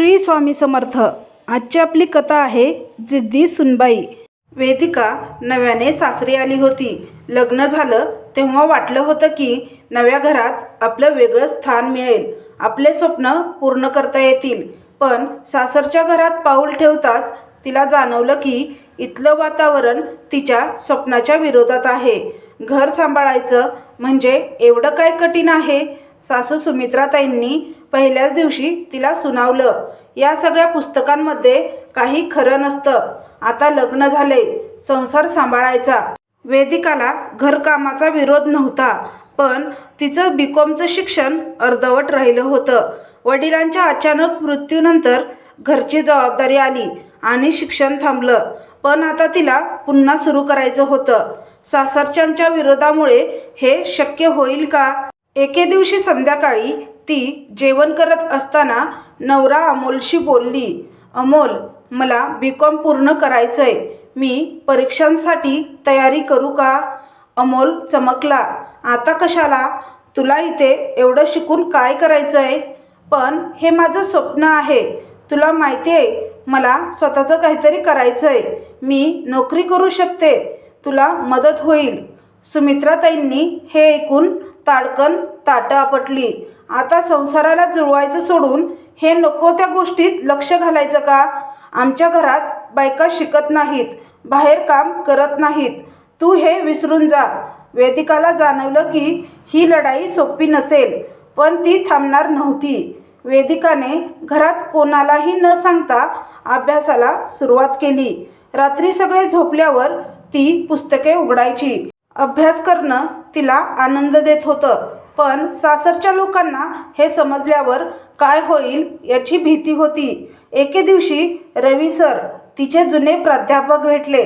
श्री स्वामी समर्थ. आजची आपली कथा आहे जिद्दी सुनबाई. वेदिका नव्याने सासरी आली होती. लग्न झालं तेव्हा वाटलं होतं की नव्या घरात आपलं वेगळं स्थान मिळेल. आपले स्वप्न पूर्ण करता येतील. पण सासरच्या घरात पाऊल ठेवताच तिला जाणवलं की इथलं वातावरण तिच्या स्वप्नाच्या विरोधात आहे. घर सांभाळायचं म्हणजे एवढं काय कठीण आहे? सासू सुमित्राताईंनी पहिल्याच दिवशी तिला सुनावलं. या सगळ्या पुस्तकांमध्ये काही खरं नसतं. आता लग्न झाले संसार सांभाळायचा. वेदिकाला घरकामाचा विरोध नव्हता. पण तिचं बी कॉमचं शिक्षण अर्धवट राहिलं होतं. वडिलांच्या अचानक मृत्यूनंतर घरची जबाबदारी आली आणि शिक्षण थांबलं. पण आता तिला पुन्हा सुरू करायचं होतं. सासरच्यांच्या विरोधामुळे हे शक्य होईल का? एके दिवशी संध्याकाळी ती जेवण करत असताना नवरा अमोलशी बोलली अमोल मला बी कॉम पूर्ण करायचं आहे मी परीक्षांसाठी तयारी करू का? अमोल चमकला आता कशाला? तुला इथे एवढं शिकून काय करायचं आहे पण हे माझं स्वप्न आहे. तुला माहिती आहे मला स्वतःचं काहीतरी करायचं आहे मी नोकरी करू शकते. तुला मदत होईल. सुमित्राताईंनी हे ऐकून ताडकन ताटं आपटली. आता संसाराला जुळवायचं सोडून हे नको त्या गोष्टीत लक्ष घालायचं का? आमच्या घरात बायका शिकत नाहीत बाहेर काम करत नाहीत. तू हे विसरून जा. वेदिकाला जाणवलं की ही लढाई सोपी नसेल पण ती थांबणार नव्हती. वेदिकाने घरात कोणालाही न सांगता अभ्यासाला सुरुवात केली. रात्री सगळे झोपल्यावर ती पुस्तके उघडायची. अभ्यास करणं तिला आनंद देत होतं. पण सासरच्या लोकांना हे समजल्यावर काय होईल याची भीती होती. एके दिवशी रवी सर तिचे जुने प्राध्यापक भेटले.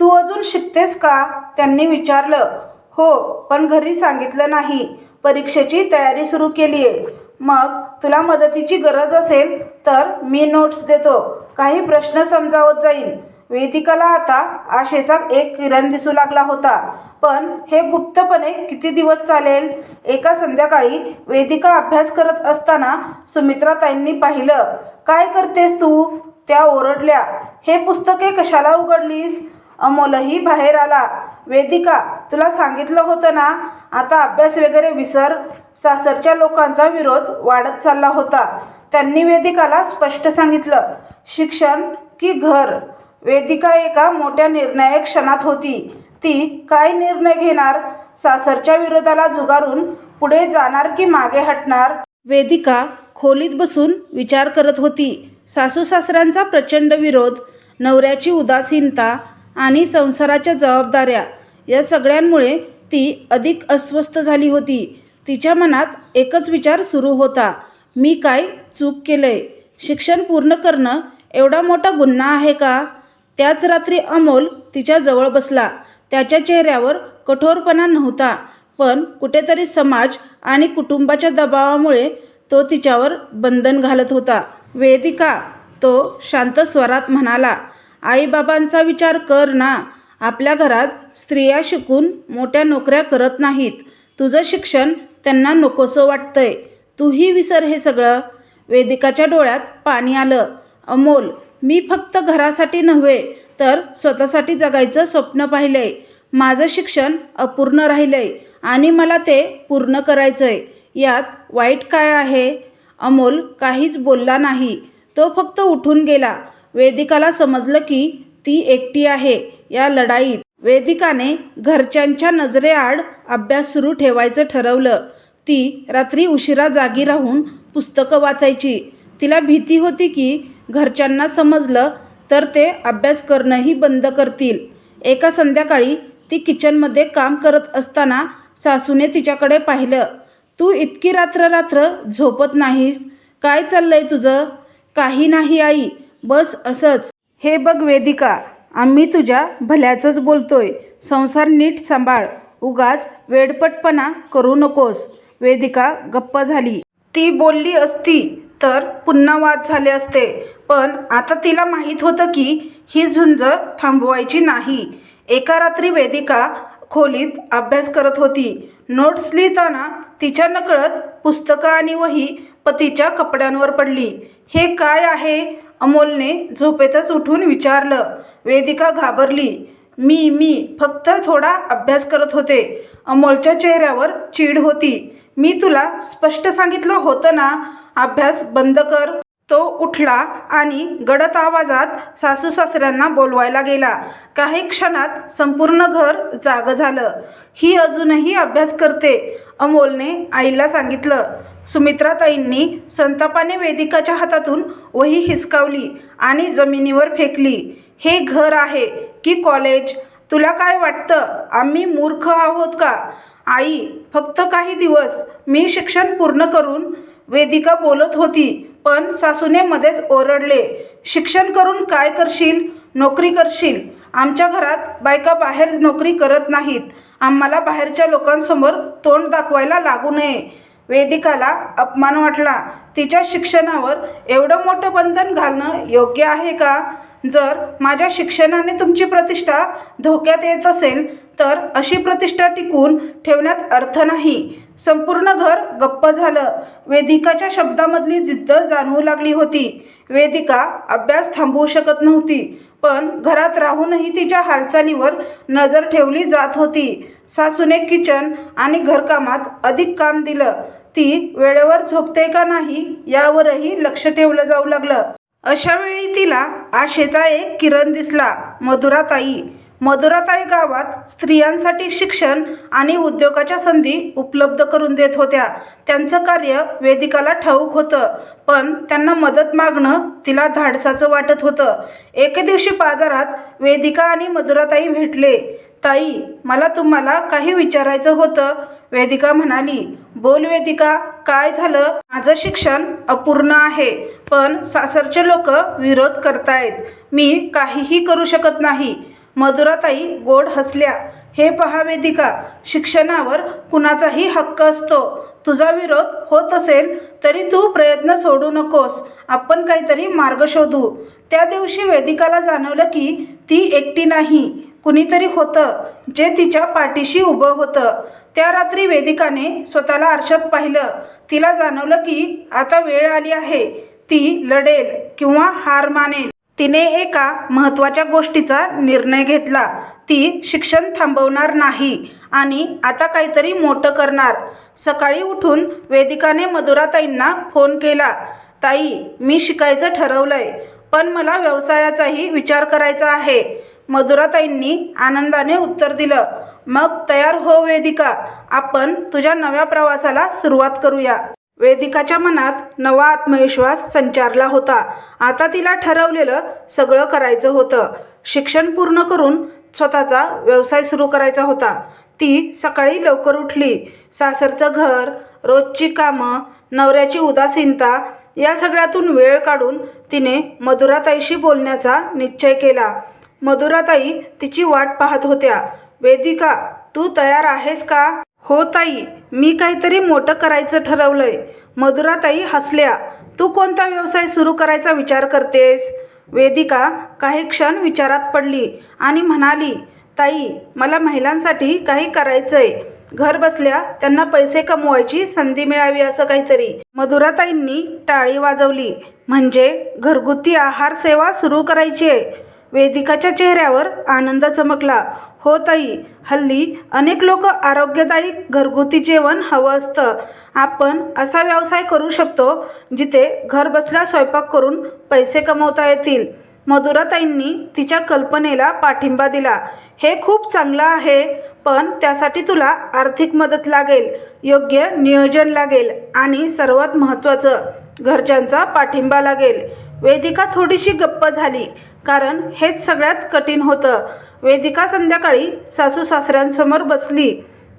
तू अजून शिकतेस का? त्यांनी विचारलं. हो पण घरी सांगितलं नाही. परीक्षेची तयारी सुरू केली आहे मग तुला मदतीची गरज असेल तर मी नोट्स देतो. काही प्रश्न समजावत जाईन. वेदिकाला आता आशेचा एक किरण दिसू लागला होता. पण हे गुप्तपणे किती दिवस चालेल? एका संध्याकाळी वेदिका अभ्यास करत असताना सुमित्राताईंनी पाहिलं काय करतेस तू? त्या ओरडल्या हे पुस्तके कशाला उघडलीस? अमोलही बाहेर आला. वेदिका तुला सांगितलं होतं ना आता अभ्यास वगैरे विसर. सासरच्या लोकांचा विरोध वाढत चालला होता. त्यांनी वेदिकाला स्पष्ट सांगितलं शिक्षण की घर? वेदिका एका मोठ्या निर्णायक क्षणात होती. ती काय निर्णय घेणार? सासरच्या विरोधाला जुगारून पुढे जाणार की मागे हटणार? वेदिका खोलीत बसून विचार करत होती. सासू सासऱ्यांचा प्रचंड विरोध नवऱ्याची उदासीनता आणि संसाराच्या जबाबदाऱ्या या सगळ्यांमुळे ती अधिक अस्वस्थ झाली होती. तिच्या मनात एकच विचार सुरू होता. मी काय चूक केलंय? शिक्षण पूर्ण करणं एवढा मोठा गुन्हा आहे का? त्याच रात्री अमोल तिच्या जवळ बसला. त्याच्या चेहऱ्यावर कठोरपणा नव्हता पण कुठेतरी समाज आणि कुटुंबाच्या दबावामुळे तो तिच्यावर बंधन घालत होता. वेदिका तो शांत स्वरात म्हणाला आईबाबांचा विचार कर ना. आपल्या घरात स्त्रिया शिकून मोठ्या नोकऱ्या करत नाहीत. तुझं शिक्षण त्यांना नकोसं वाटतंय. तूही विसर हे सगळं. वेदिकाच्या डोळ्यात पाणी आलं. अमोल मी फक्त घरासाठी नव्हे तर स्वतःसाठी जगायचं स्वप्न पाहिलंय. माझं शिक्षण अपूर्ण राहिलंय आणि मला ते पूर्ण करायचंय. यात वाईट काय आहे? अमोल काहीच बोलला नाही. तो फक्त उठून गेला. वेदिकाला समजलं की ती एकटी आहे या लढाईत. वेदिकाने घरच्यांच्या नजरेआड अभ्यास सुरू ठेवायचं ठरवलं. ती रात्री उशिरा जागी राहून पुस्तकं वाचायची. तिला भीती होती की घरच्यांना समजलं तर ते अभ्यास करणंही बंद करतील. एका संध्याकाळी ती किचनमध्ये काम करत असताना सासूने तिच्याकडे पाहिलं तू इतकी रात्र रात्र झोपत नाहीस. काय चाललंय तुझं? काही नाही आई. बस असंच. हे बघ वेदिका आम्ही तुझ्या भल्याचंच बोलतोय. संसार नीट सांभाळ. उगाच वेडपटपणा करू नकोस. वेदिका गप्प झाली. ती बोलली असती. तर पुन्हा वाद झाले असते. पण आता तिला माहीत होतं की ही झुंज थांबवायची नाही. एका रात्री वेदिका खोलीत अभ्यास करत होती. नोट्स लिहिताना तिच्या नकळत पुस्तकं आणि वही पतीच्या कपड्यांवर पडली. हे काय आहे? अमोलने झोपेतच उठून विचारलं. वेदिका घाबरली. मी मी फक्त थोडा अभ्यास करत होते. अमोलच्या चेहऱ्यावर चीड होती. मी तुला स्पष्ट सांगितलं होतं ना? अभ्यास बंद कर. तो उठला आणि गडत आवाजात सासू सासऱ्यांना बोलवायला गेला. काही क्षणात संपूर्ण घर जागं झालं. ही अजूनही अभ्यास करते अमोलने आईला सांगितलं. सुमित्राताईंनी संतापाने वेदिकाच्या हातातून वही हिसकावली आणि जमिनीवर फेकली. हे घर आहे की कॉलेज? तुला काय वाटतं? आम्ही मूर्ख आहोत का? आई फक्त काही दिवस मी शिक्षण पूर्ण करून वेदिका बोलत होती पण सासूने मध्येच ओरडले. शिक्षण करून काय करशील? नोकरी करशील. आमच्या घरात बायका बाहेर नोकरी करत नाहीत. आम्हाला बाहेरच्या लोकांसमोर तोंड दाखवायला लागू नये. वेदिकाला अपमान वाटला. तिच्या शिक्षणावर एवढं मोठं बंधन घालणं योग्य आहे का? जर माझ्या शिक्षणाने तुमची प्रतिष्ठा धोक्यात येत असेल तर अशी प्रतिष्ठा टिकून ठेवण्यात अर्थ नाही. संपूर्ण घर गप्प झालं. वेदिकाच्या शब्दामधली जिद्द जाणवू लागली होती. वेदिका अभ्यास थांबवू शकत नव्हती पण घरात राहूनही तिच्या हालचालीवर नजर ठेवली जात होती. सासूने किचन आणि घरकामात अधिक काम दिलं. ती वेळेवर झोपते का नाही यावरही लक्ष ठेवलं जाऊ लागलं. अशावेळी तिला आशेचा एक किरण दिसला मधुराताई. मधुराताई गावात स्त्रियांसाठी शिक्षण आणि उद्योगाच्या संधी उपलब्ध करून देत होत्या. त्यांचं कार्य वेदिकाला ठाऊक होतं पण त्यांना मदत मागणं तिला धाडसाचं वाटत होतं. एके दिवशी बाजारात वेदिका आणि मधुराताई भेटले. ताई मला तुम्हाला काही विचारायचं होतं वेदिका म्हणाली. बोल वेदिका काय झालं? माझं शिक्षण अपूर्ण आहे. पण सासरचे लोक विरोध करतायत. मी काहीही करू शकत नाही. मधुराताई गोड हसल्या. हे पहा वेदिका शिक्षणावर कुणाचाही हक्क असतो. तुझा विरोध होत असेल तरी तू प्रयत्न सोडू नकोस. आपण काहीतरी मार्ग शोधू. त्या दिवशी वेदिकाला जाणवलं की ती एकटी नाही. कुणीतरी होतं जे तिच्या पाठीशी उभं होतं. त्या रात्री वेदिकाने स्वतःला आरशात पाहिलं. तिला जाणवलं की आता वेळ आली आहे. ती लढेल किंवा हार मानेल. तिने एका महत्त्वाच्या गोष्टीचा निर्णय घेतला. ती शिक्षण थांबवणार नाही आणि आता काहीतरी मोठं करणार. सकाळी उठून वेदिकाने मधुराताईंना फोन केला ताई मी शिकायचं ठरवलंय पण मला व्यवसायाचाही विचार करायचा आहे. मधुराताईंनी आनंदाने उत्तर दिलं मग तयार हो वेदिका आपण तुझ्या नव्या प्रवासाला सुरुवात करूया. वेदिकाच्या मनात नवा आत्मविश्वास संचारला होता. आता तिला ठरवलेलं सगळं करायचं होतं. शिक्षण पूर्ण करून स्वतःचा व्यवसाय सुरू करायचा होता. ती सकाळी लवकर उठली. सासरचं घर रोजची कामं नवऱ्याची उदासीनता या सगळ्यातून वेळ काढून तिने मधुराताईशी बोलण्याचा निश्चय केला. मधुराताई तिची वाट पाहत होत्या. वेदिका तू तयार आहेस का? हो ताई मी काहीतरी मोठं करायचं ठरवलंय. मधुराताई हसल्या. तू कोणता व्यवसाय सुरू करायचा विचार करतेस? वेदिका काही क्षण विचारात पडली आणि म्हणाली ताई मला महिलांसाठी काही करायचंय. घर बसल्या त्यांना पैसे कमवायची संधी मिळावी असं काहीतरी. मधुराताईंनी टाळी वाजवली. म्हणजे घरगुती आहार सेवा सुरू करायची आहे? वेदिकाच्या चेहऱ्यावर आनंद चमकला. हो ताई हल्ली अनेक लोक आरोग्यदायी घरगुती जेवण हवं असतं. आपण असा व्यवसाय करू शकतो जिथे घरबसल्या स्वयंपाक करून पैसे कमवता येतील. मधुराताईंनी तिच्या कल्पनेला पाठिंबा दिला. हे खूप चांगलं आहे पण त्यासाठी तुला आर्थिक मदत लागेल योग्य नियोजन लागेल आणि सर्वात महत्त्वाचं घरच्यांचा पाठिंबा लागेल. वेदिका थोडीशी गप्प झाली कारण हेच सगळ्यात कठीण होतं. वेदिका संध्याकाळी सासू सासऱ्यांसमोर बसली.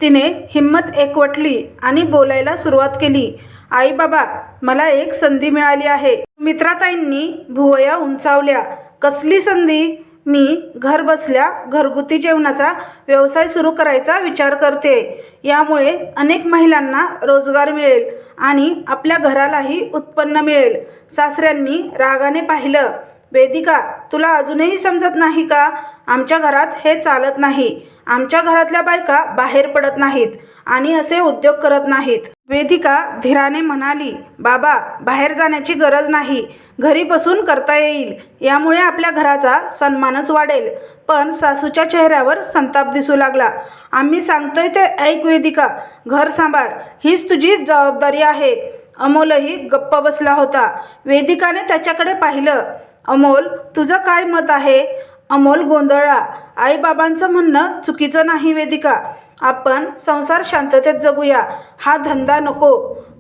तिने हिंमत एकवटली आणि बोलायला सुरुवात केली. आई बाबा मला एक संधी मिळाली आहे. मित्राताईंनी भुवया उंचावल्या. कसली संधी? मी घर बसल्या घरगुती जेवणाचा व्यवसाय सुरू करायचा विचार करते. यामुळे अनेक महिलांना रोजगार मिळेल आणि आपल्या घरालाही उत्पन्न मिळेल. सासऱ्यांनी रागाने पाहिलं. वेदिका तुला अजूनही समजत नाही का? आमच्या घरात हे चालत नाही. आमच्या घरातल्या बायका बाहेर पडत नाहीत आणि असे उद्योग करत नाहीत. वेदिका धीराने म्हणाली बाबा बाहेर जाण्याची गरज नाही. घरी बसून करता येईल. यामुळे आपल्या घराचा सन्मानच वाढेल. पण सासूच्या चेहऱ्यावर संताप दिसू लागला. आम्ही सांगतोय ते ऐक वेदिका. घर सांभाळ. हीच तुझी जबाबदारी आहे. अमोलही गप्प बसला होता. वेदिकाने त्याच्याकडे पाहिलं. अमोल तुझं काय मत आहे? अमोल गोंधळा आईबाबांचं म्हणणं चुकीचं नाही वेदिका. आपण संसार शांततेत जगूया. हा धंदा नको.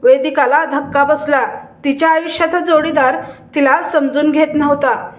वेदिकाला धक्का बसला. तिच्या आयुष्याचा जोडीदार तिला समजून घेत नव्हता.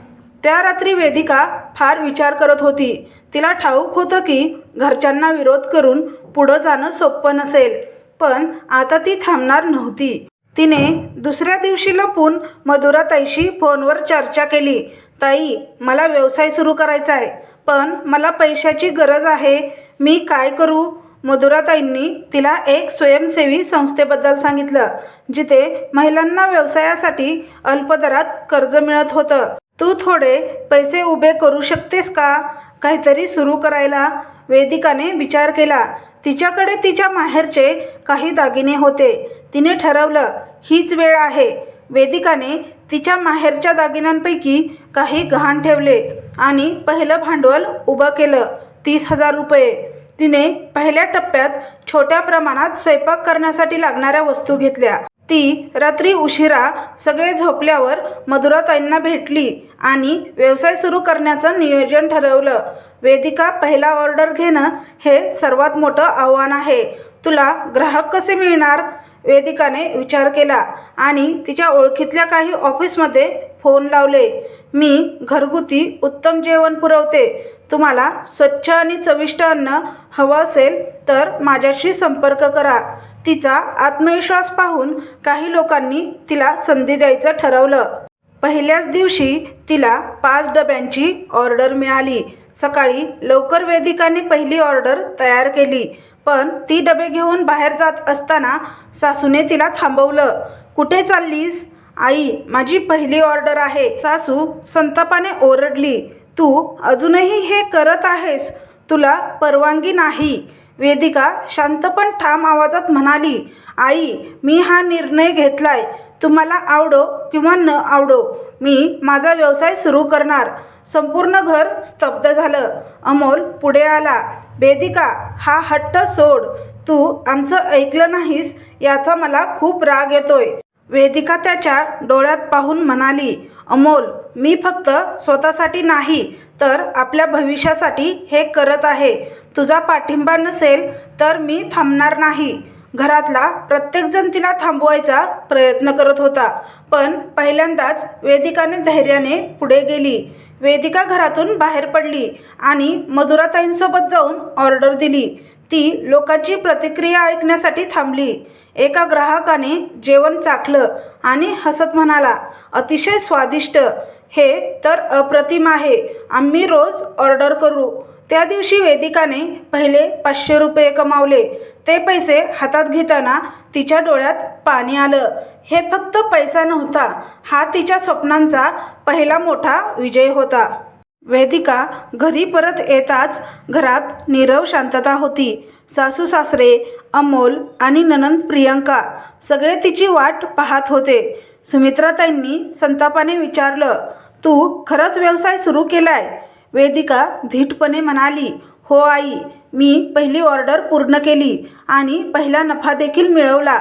त्या रात्री वेदिका फार विचार करत होती. तिला ठाऊक होतं की घरच्यांना विरोध करून पुढं जाणं सोपं नसेल. पण आता ती थांबणार नव्हती. तिने दुसऱ्या दिवशी लपून मधुराताईशी फोनवर चर्चा केली. ताई मला व्यवसाय सुरू करायचा आहे पण मला पैशाची गरज आहे. मी काय करू? मधुराताईंनी तिला एक स्वयंसेवी संस्थेबद्दल सांगितलं जिथे महिलांना व्यवसायासाठी अल्पदरात कर्ज मिळत होतं. तू थोडे पैसे उभे करू शकतेस का? काहीतरी सुरू करायला वेदिकाने विचार केला. तिच्याकडे तिच्या माहेरचे काही दागिने होते. तिने ठरवलं हीच वेळ आहे. वेदिकाने तिच्या माहेरच्या दागिन्यांपैकी काही गहाण ठेवले आणि पहिलं भांडवल उभं केलं तीस हजार रुपये. तिने पहिल्या टप्प्यात छोट्या प्रमाणात स्वयंपाक करण्यासाठी लागणाऱ्या वस्तू घेतल्या. ती रात्री उशिरा सगळे झोपल्यावर मधुराताईंना भेटली आणि व्यवसाय सुरू करण्याचं नियोजन ठरवलं. वेदिका पहिला ऑर्डर घेणं हे सर्वात मोठं आव्हान आहे. तुला ग्राहक कसे मिळणार? वेदिकाने विचार केला आणि तिच्या ओळखीतल्या काही ऑफिसमध्ये फोन लावले. मी घरगुती उत्तम जेवण पुरवते. तुम्हाला स्वच्छ आणि चविष्ट अन्न हवं असेल तर माझ्याशी संपर्क करा. तिचा आत्मविश्वास पाहून काही लोकांनी तिला संधी द्यायचं ठरवलं. पहिल्याच दिवशी तिला पाच डब्यांची ऑर्डर मिळाली. सकाळी लवकर वेदिकाने पहिली ऑर्डर तयार केली पण ती डबे घेऊन बाहेर जात असताना सासूने तिला थांबवलं. कुठे चाललीस? आई माझी पहिली ऑर्डर आहे. सासू संतापाने ओरडली. तू अजूनही हे करत आहेस? तुला परवानगी नाही. वेदिका शांत पण ठाम आवाजात म्हणाली आई मी हा निर्णय घेतलाय. तुम्हाला आवडो किंवा न आवडो मी माझा व्यवसाय सुरू करणार. संपूर्ण घर स्तब्ध झालं. अमोल पुढे आला. वेदिका हा हट्ट सोड. तू आमचं ऐकलं नाहीस याचा मला खूप राग येतोय. वेदिका त्याच्या डोळ्यात पाहून म्हणाली अमोल मी फक्त स्वतःसाठी नाही तर आपल्या भविष्यासाठी हे करत आहे. तुझा पाठिंबा नसेल तर मी थांबणार नाही. घरातला प्रत्येकजण तिला थांबवायचा प्रयत्न करत होता. पण पहिल्यांदाच वेदिकाने धैर्याने पुढे गेली. वेदिका घरातून बाहेर पडली आणि मधुराताईंसोबत जाऊन ऑर्डर दिली. ती लोकांची प्रतिक्रिया ऐकण्यासाठी थांबली. एका ग्राहकाने जेवण चाखलं आणि हसत म्हणाला अतिशय स्वादिष्ट. हे तर अप्रतिम आहे. आम्ही रोज ऑर्डर करू. त्या दिवशी वेदिकाने पहिले पाचशे रुपये कमावले. ते पैसे हातात घेताना तिच्या डोळ्यात पाणी आलं. हे फक्त पैसा नव्हता हा तिच्या स्वप्नांचा पहिला मोठा विजय होता. वेदिका घरी परत येताच घरात नीरव शांतता होती. सासू सासरे अमोल आणि ननंद प्रियंका सगळे तिची वाट पाहत होते. सुमित्राताईंनी संतापाने विचारलं तू खरंच व्यवसाय सुरू केलाय? वेदिका धीटपणे म्हणाली हो आई मी पहिली ऑर्डर पूर्ण केली आणि पहिला नफा देखील मिळवला.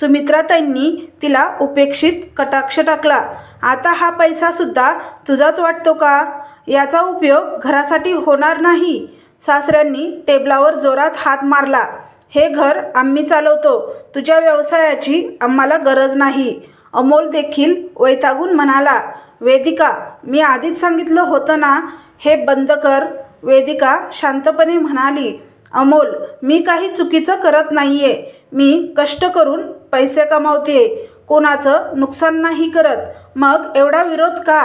सुमित्राताईंनी तिला उपेक्षित कटाक्ष टाकला. आता हा पैसासुद्धा तुझाच वाटतो का? याचा उपयोग घरासाठी होणार नाही. सासऱ्यांनी टेबलावर जोरात हात मारला. हे घर आम्ही चालवतो. तुझ्या व्यवसायाची आम्हाला गरज नाही. अमोल देखील वैतागून म्हणाला वेदिका मी आधीच सांगितलं होतं ना हे बंद कर. वेदिका शांतपणे म्हणाली अमोल मी काही चुकीचं करत नाहीये. मी कष्ट करून पैसे कमावते कोणाचं नुकसान नाही करत. मग एवढा विरोध का?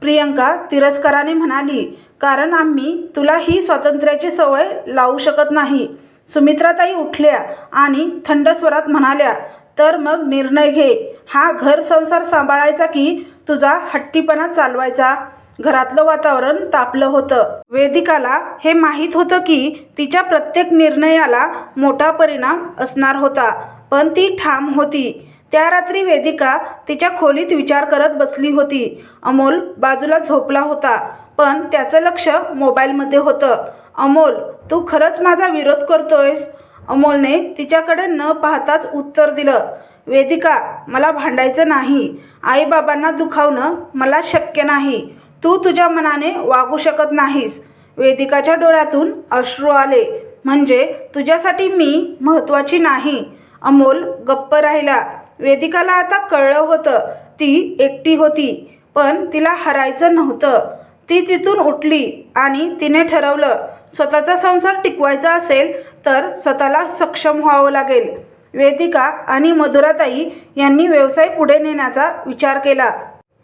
प्रियंका तिरस्काराने म्हणाली कारण आम्ही तुला ही स्वातंत्र्याची सवय लावू शकत नाही. सुमित्राताई उठल्या आणि थंड स्वरात म्हणाल्या तर मग निर्णय घे. हा घर संसार सांभाळायचा की तुझा हट्टीपणा चालवायचा? घरातलं वातावरण तापलं होतं. वेदिकाला हे माहीत होतं की तिच्या प्रत्येक निर्णयाला मोठा परिणाम असणार होता पण ती ठाम होती. त्या रात्री वेदिका तिच्या खोलीत विचार करत बसली होती. अमोल बाजूला झोपला होता पण त्याचं लक्ष मोबाईलमध्ये होतं. अमोल तू खरंच माझा विरोध करतोयस? अमोलने तिच्याकडे न पाहताच उत्तर दिलं. वेदिका मला भांडायचं नाही. आईबाबांना दुखावणं मला शक्य नाही. तू तुझ्या मनाने वागू शकत नाहीस. वेदिकाच्या डोळ्यातून अश्रू आले. म्हणजे तुझ्यासाठी मी महत्त्वाची नाही. अमोल गप्प राहिला. वेदिकाला आता कळलं होतं. ती एकटी होती. पण तिला हरायचं नव्हतं. ती तिथून उठली आणि तिने ठरवलं स्वतःचा संसार टिकवायचा असेल तर स्वतःला सक्षम व्हावं लागेल. वेदिका आणि मधुराताई यांनी व्यवसाय पुढे नेण्याचा विचार केला.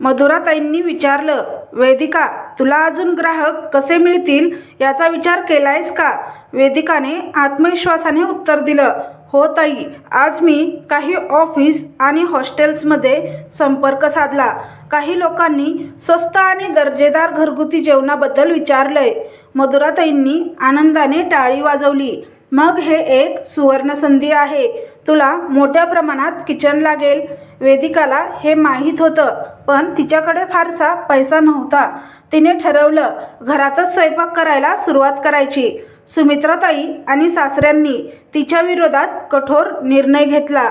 मधुराताईंनी विचारलं वेदिका तुला अजून ग्राहक कसे मिळतील याचा विचार केलायस का? वेदिकाने आत्मविश्वासाने उत्तर दिलं हो ताई आज मी काही ऑफिस आणि हॉस्टेल्समध्ये संपर्क साधला. काही लोकांनी स्वस्त आणि दर्जेदार घरगुती जेवणाबद्दल विचारलंय. मधुराताईंनी आनंदाने टाळी वाजवली. मग हे एक सुवर्णसंधी आहे. तुला मोठ्या प्रमाणात किचन लागेल. वेदिकाला हे माहीत होतं पण तिच्याकडे फारसा पैसा नव्हता. तिने ठरवलं घरातच स्वयंपाक करायला सुरुवात करायची. सुमित्राताई आणि सासऱ्यांनी तिच्या विरोधात कठोर निर्णय घेतला.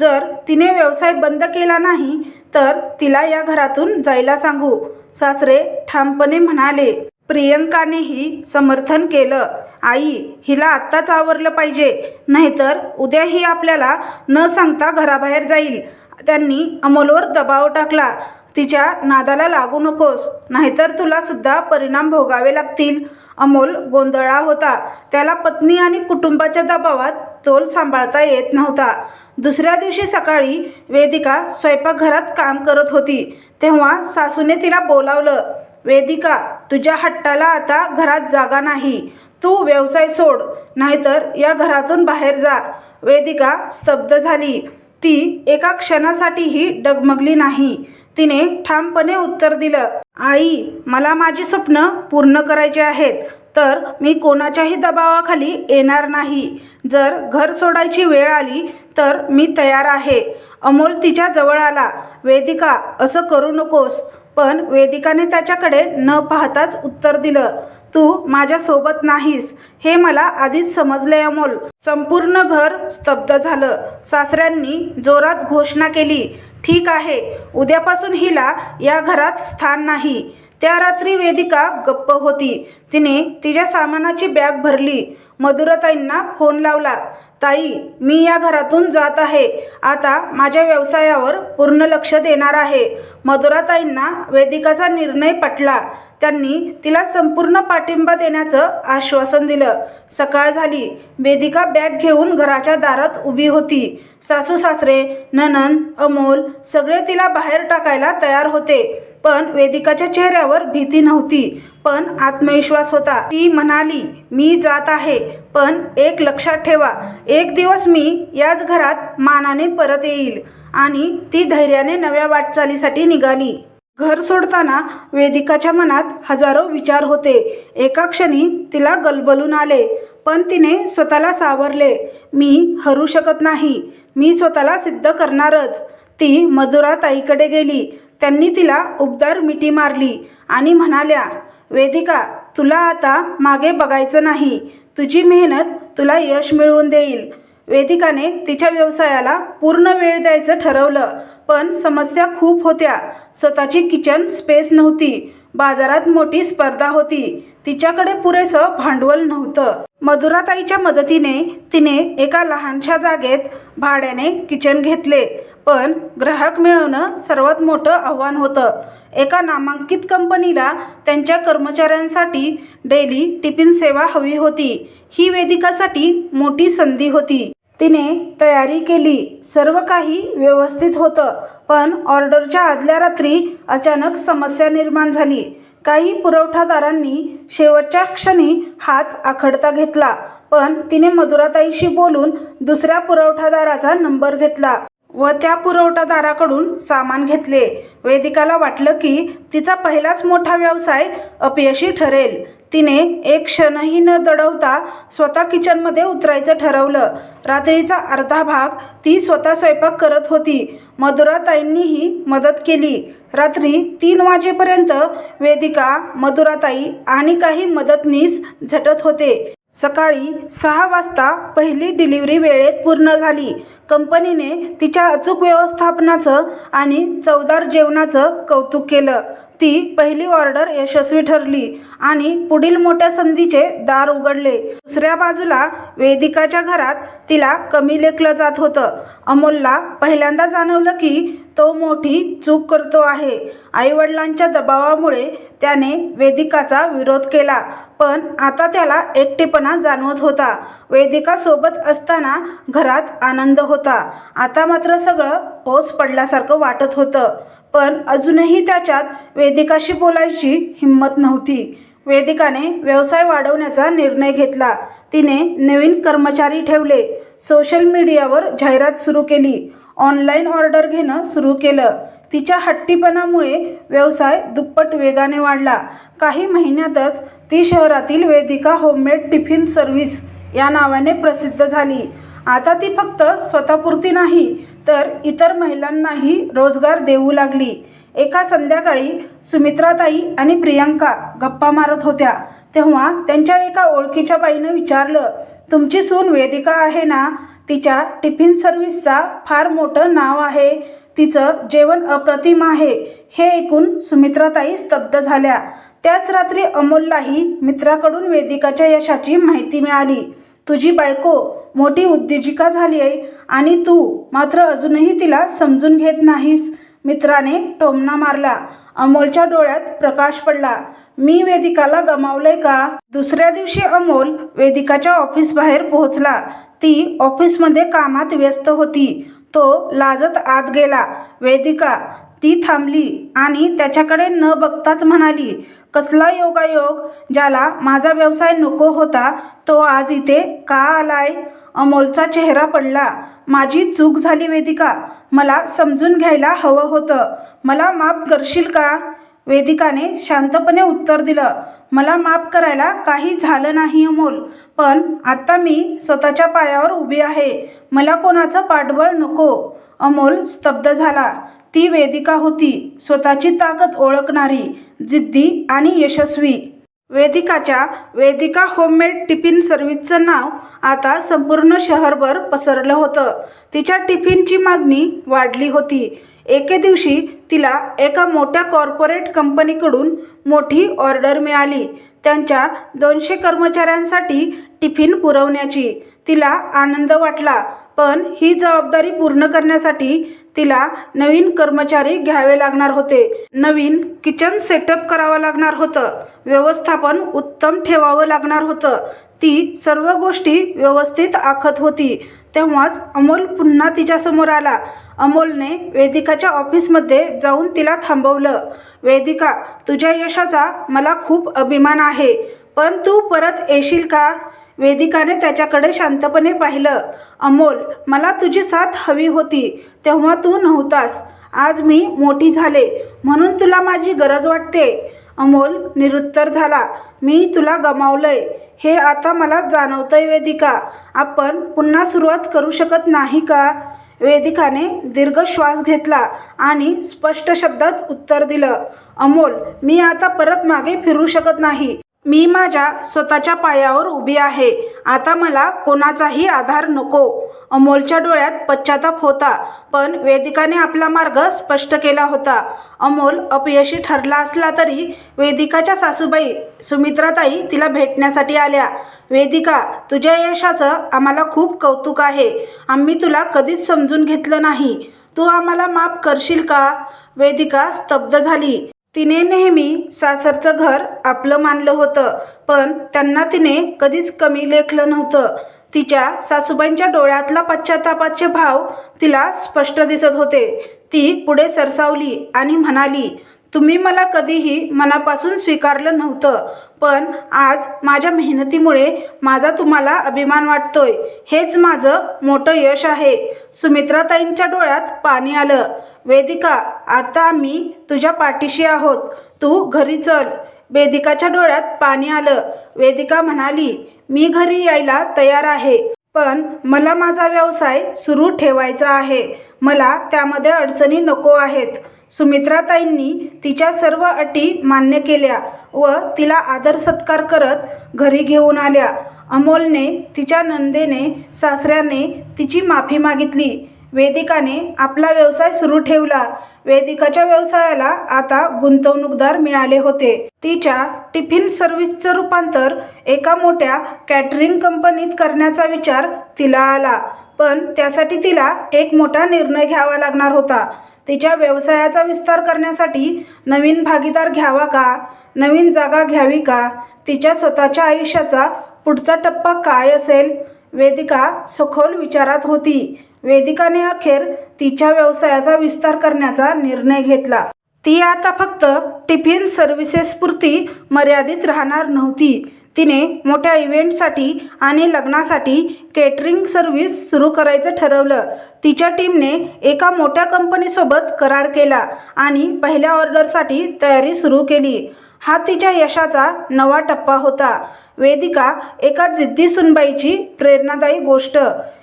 जर तिने व्यवसाय बंद केला नाही तर तिला या घरातून जायला सांगू. सासरे ठामपणे म्हणाले प्रियंकानेही समर्थन केलं. आई हिला आत्ताच आवरलं पाहिजे. नाहीतर उद्याही आपल्याला न सांगता घराबाहेर जाईल. त्यांनी अमोलवर दबाव टाकला. तिच्या नादाला लागू नकोस. नाहीतर तुला सुद्धा परिणाम भोगावे लागतील. अमोल गोंधळा होता. त्याला पत्नी आणि कुटुंबाच्या दबावात तोल सांभाळता येत नव्हता. दुसऱ्या दिवशी सकाळी वेदिका स्वयंपाकघरात काम करत होती. तेव्हा सासूने तिला बोलावलं वेदिका तुझ्या हट्टाला आता घरात जागा नाही. तू व्यवसाय सोड नाहीतर या घरातून बाहेर जा. वेदिका स्तब्ध झाली. ती एका क्षणासाठीही डगमगली नाही. तिने ठामपणे उत्तर दिलं आई मला माझी स्वप्न पूर्ण करायची आहेत तर मी कोणाच्याही दबावाखाली येणार नाही. जर घर सोडायची वेळ आली तर मी तयार आहे. अमोल तिच्या जवळ आला वेदिका असं करू नकोस. पण वेदिकाने त्याच्याकडे न पाहताच उत्तर दिलं. तू माझ्यासोबत नाहीस. हे मला आधीच समजले अमोल. संपूर्ण घर स्तब्ध झालं. सासऱ्यांनी जोरात घोषणा केली ठीक आहे. उद्यापासून हिला या घरात स्थान नाही. त्या रात्री वेदिका गप्प होती. तिने तिच्या सामानाची बॅग भरली. मधुरताईंना फोन लावला ताई मी या घरातून जात आहे. आता माझ्या व्यवसायावर पूर्ण लक्ष देणार आहे. मधुराताईंना वेदिकाचा निर्णय पटला. त्यांनी तिला संपूर्ण पाठिंबा देण्याचं आश्वासन दिलं. सकाळ झाली. वेदिका बॅग घेऊन घराच्या दारात उभी होती. सासू सासरे ननंद अमोल सगळे तिला बाहेर टाकायला तयार होते. पण वेदिकाच्या चेहऱ्यावर भीती नव्हती. पण आत्मविश्वास होता. ती म्हणाली मी जात आहे. पण एक लक्षात ठेवा. एक दिवस मी याच घरात मानाने परत येईल. आणि ती धैर्याने नव्या वाटचालीसाठी निघाली. घर सोडताना वेदिकाच्या मनात हजारो विचार होते. एका क्षणी तिला गलबलून आले. पण तिने स्वतःला सावरले. मी हरू शकत नाही. मी स्वतःला सिद्ध करणारच. ती मधुराताईकडे गेली. त्यांनी तिला उबदार मिठी मारली आणि म्हणाल्या वेदिका तुला आता मागे बघायचं नाही. तुझी मेहनत तुला यश मिळवून देईल. वेदिकाने तिच्या व्यवसायाला पूर्ण वेळ द्यायचं ठरवलं पण समस्या खूप होत्या. स्वतःची किचन स्पेस नव्हती. बाजारात मोठी स्पर्धा होती. तिच्याकडे पुरेसं भांडवल नव्हतं. मधुराताईच्या मदतीने तिने एका लहानशा जागेत भाड्याने किचन घेतले पण ग्राहक मिळवणं सर्वात मोठं आव्हान होतं. एका नामांकित कंपनीला त्यांच्या कर्मचाऱ्यांसाठी डेली टिफिन सेवा हवी होती. ही वेदिकासाठी मोठी संधी होती. तिने तयारी केली. सर्व काही व्यवस्थित होतं पण ऑर्डरच्या आदल्या रात्री अचानक समस्या निर्माण झाली. काही पुरवठादारांनी शेवटच्या क्षणी हात आखडता घेतला पण तिने मधुराताईशी बोलून दुसऱ्या पुरवठादाराचा नंबर घेतला. व त्या पुरवठादाराकडून सामान घेतले. वेदिकाला वाटलं की तिचा पहिलाच मोठा व्यवसाय अपयशी ठरेल. तिने एक क्षणही न दडवता स्वतः किचनमध्ये उतरायचं ठरवलं. रात्रीचा अर्धा भाग ती स्वतः स्वयंपाक करत होती. मधुराताईंनीही मदत केली. रात्री तीन वाजेपर्यंत वेदिका मधुराताई आणि काही मदतनीस झटत होते. सकाळी सहा वाजता पहिली डिलिव्हरी वेळेत पूर्ण झाली. कंपनीने तिच्या अचूक व्यवस्थापनाचं आणि चवदार जेवणाचं कौतुक केलं. ती पहिली ऑर्डर यशस्वी ठरली आणि पुढील मोठ्या संधीचे दार उघडले. दुसऱ्या बाजूला वेदिकाच्या घरात तिला कमी लेखलं जात होतं. अमोलला पहिल्यांदा जाणवलं की तो मोठी चूक करतो आहे. आईवडिलांच्या दबावामुळे त्याने वेदिकाचा विरोध केला. पण आता त्याला एकटेपणा जाणवत होता. वेदिकासोबत असताना घरात आनंद होता. आता मात्र सगळं पाऊस पडल्यासारखं वाटत होतं. पण अजूनही त्याच्यात वेदिकाशी बोलायची हिंमत नव्हती. वेदिकाने व्यवसाय वाढवण्याचा निर्णय घेतला. तिने नवीन कर्मचारी ठेवले. सोशल मीडियावर जाहिरात सुरू केली. ऑनलाईन ऑर्डर घेणं सुरू केलं. तिच्या हट्टीपणामुळे व्यवसाय दुप्पट वेगाने वाढला. काही महिन्यातच ती शहरातील वेदिका होममेड टिफिन सर्व्हिस या नावाने प्रसिद्ध झाली. आता ती फक्त स्वतःपुरती नाही तर इतर महिलांनाही रोजगार देऊ लागली. एका संध्याकाळी सुमित्राताई आणि प्रियांका गप्पा मारत होत्या. तेव्हा त्यांच्या एका ओळखीच्या बाईनं विचारलं तुमची सून वेदिका आहे ना? तिच्या टिफिन सर्व्हिसचा फार मोठं नाव आहे. तिचं जेवण अप्रतिम आहे हे ऐकून सुमित्राताई स्तब्ध झाल्या. त्याच रात्री अमोललाही मित्राकडून वेदिकाच्या यशाची माहिती मिळाली. तुझी बायको मोठी उद्योजिका झाली आहे आणि तू मात्र अजूनही तिला समजून घेत नाहीस मित्राने टोमणा मारला. अमोलच्या डोळ्यात प्रकाश पडला. मी वेदिकाला गमावलंय का? दुसऱ्या दिवशी अमोल वेदिकाच्या ऑफिसबाहेर पोहोचला. ती ऑफिसमध्ये कामात व्यस्त होती. तो लाजत आत गेला. वेदिका ती थांबली आणि त्याच्याकडे न बघताच म्हणाली कसला योगायोग ज्याला माझा व्यवसाय नको होता तो आज इथे का आलाय? अमोलचा चेहरा पडला. माझी चूक झाली वेदिका. मला समजून घ्यायला हवं होतं. मला माफ करशील का? वेदिकाने शांतपणे उत्तर दिलं मला माफ करायला काही झालं नाही अमोल पण आत्ता मी स्वतःच्या पायावर उभी आहे. मला कोणाचं पाठबळ नको. अमोल स्तब्ध झाला. ती वेदिका होती. स्वतःची ताकद ओळखणारी जिद्दी आणि यशस्वी. वेदिकाच्या वेदिका होममेड टिफिन सर्व्हिसचं नाव आता संपूर्ण शहरभर पसरलं होतं. तिच्या टिफिनची मागणी वाढली होती. एके दिवशी तिला एका मोठ्या कॉर्पोरेट कंपनीकडून मोठी ऑर्डर मिळाली. त्यांच्या दोनशे कर्मचाऱ्यांसाठी टिफिन पुरवण्याची. तिला आनंद वाटला पण ही जबाबदारी पूर्ण करण्यासाठी तिला नवीन कर्मचारी घ्यावे लागणार होते. नवीन किचन सेटअप करावं लागणार होतं. व्यवस्थापन उत्तम ठेवावं लागणार होतं. ती सर्व गोष्टी व्यवस्थित आखत होती. तेव्हाच अमोल पुन्हा तिच्यासमोर आला. अमोलने वेदिकाच्या ऑफिसमध्ये जाऊन तिला थांबवलं. वेदिका तुझ्या यशाचा मला खूप अभिमान आहे पण तू परत येशील का? वेदिकाने त्याच्याकडे शांतपणे पाहिलं. अमोल मला तुझी साथ हवी होती. तेव्हा तू नव्हतास. आज मी मोठी झाले. म्हणून तुला माझी गरज वाटते. अमोल निरुत्तर झाला. मी तुला गमावलंय. हे आता मला जाणवतंय वेदिका. आपण पुन्हा सुरुवात करू शकत नाही का? वेदिकाने दीर्घ श्वास घेतला आणि स्पष्ट शब्दात उत्तर दिलं. अमोल मी आता परत मागे फिरू शकत नाही. मी माझ्या स्वतःच्या पायावर उभी आहे. आता मला कोणाचाही आधार नको. अमोलच्या डोळ्यात पश्चाताप होता पण वेदिकाने आपला मार्ग स्पष्ट केला होता. अमोल अपयशी ठरला असला तरी वेदिकाच्या सासूबाई सुमित्राताई तिला भेटण्यासाठी आल्या. वेदिका तुझ्या यशाचं आम्हाला खूप कौतुक आहे. आम्ही तुला कधीच समजून घेतलं नाही. तू आम्हाला माफ करशील का? वेदिका स्तब्ध झाली. तिने नेहमी सासरचं घर आपलं मानलं होतं पण त्यांना तिने कधीच कमी लेखलं नव्हतं. तिच्या सासूबाईंच्या डोळ्यातला पश्चातापाचे भाव तिला स्पष्ट दिसत होते. ती पुढे सरसावली आणि म्हणाली तुम्ही मला कधीही मनापासून स्वीकारलं नव्हतं पण आज माझ्या मेहनतीमुळे माझा तुम्हाला अभिमान वाटतोय. हेच माझं मोठं यश आहे. सुमित्राताईंच्या डोळ्यात पाणी आलं. वेदिका आता आम्ही तुझ्या पाठीशी आहोत. तू घरी चल. वेदिकाच्या डोळ्यात पाणी आलं. वेदिका म्हणाली मी घरी यायला तयार आहे पण मला माझा व्यवसाय सुरू ठेवायचा आहे. मला त्यामध्ये अडचणी नको आहेत. सुमित्राताईंनी तिच्या सर्व अटी मान्य केल्या व तिला आदर सत्कार करत घरी घेऊन आल्या. अमोलने तिच्या नंदेने सासऱ्याने तिची माफी मागितली. वेदिकाने आपला व्यवसाय सुरू ठेवला. वेदिकाच्या व्यवसायाला आता गुंतवणूकदार मिळाले होते. तिच्या टिफिन सर्व्हिसचं रूपांतर एका मोठ्या कॅटरिंग कंपनीत करण्याचा विचार तिला आला. पण त्यासाठी तिला एक मोठा निर्णय घ्यावा लागणार होता. तिच्या व्यवसायाचा विस्तार करण्यासाठी नवीन भागीदार घ्यावा का? नवीन जागा घ्यावी का? तिच्या स्वतःच्या आयुष्याचा पुढचा टप्पा काय असेल? वेदिका सखोल विचारात होती. वेदिकाने अखेर तिच्या व्यवसायाचा विस्तार करण्याचा निर्णय घेतला. ती आता फक्त टिफिन सर्व्हिसेसपुरती मर्यादित राहणार नव्हती. तिने मोठ्या इव्हेंटसाठी आणि लग्नासाठी केटरिंग सर्व्हिस सुरू करायचं ठरवलं. तिच्या टीमने एका मोठ्या कंपनीसोबत करार केला आणि पहिल्या ऑर्डरसाठी तयारी सुरू केली. हा तिच्या यशाचा नवा टप्पा होता. वेदिका एका जिद्दी सुनबाईची प्रेरणादायी गोष्ट.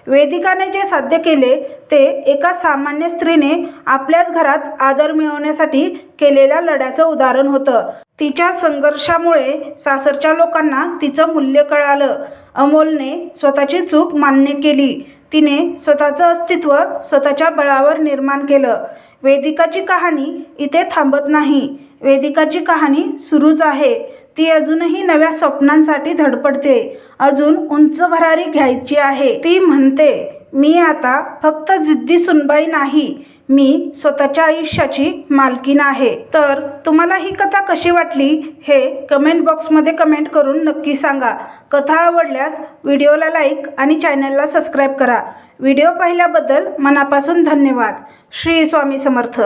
वेदिकाने जे साध्य केले ते एका सामान्य स्त्रीने आपल्याच घरात आदर मिळवण्यासाठी केलेल्या लढ्याचं उदाहरण होतं. तिच्या संघर्षामुळे सासरच्या लोकांना तिचं मूल्य कळालं. अमोलने स्वतःची चूक मान्य केली. तिने स्वतःचं अस्तित्व स्वतःच्या बळावर निर्माण केलं. वेदिकाची कहाणी इथे थांबत नाही. वेदिकाची कहाणी सुरूच आहे. ती अजूनही नव्या स्वप्नांसाठी धडपडते. अजून उंच भरारी घ्यायची आहे. ती म्हणते मी आता फक्त जिद्दी सुनबाई नाही मी स्वतःच्या आयुष्याची मालकीण आहे. तर तुम्हाला ही कथा कशी वाटली हे कमेंट बॉक्समध्ये कमेंट करून नक्की सांगा. कथा आवडल्यास व्हिडिओला लाईक आणि चॅनलला सबस्क्राईब करा. व्हिडिओ पाहिल्याबद्दल मनापासून धन्यवाद. श्री स्वामी समर्थ.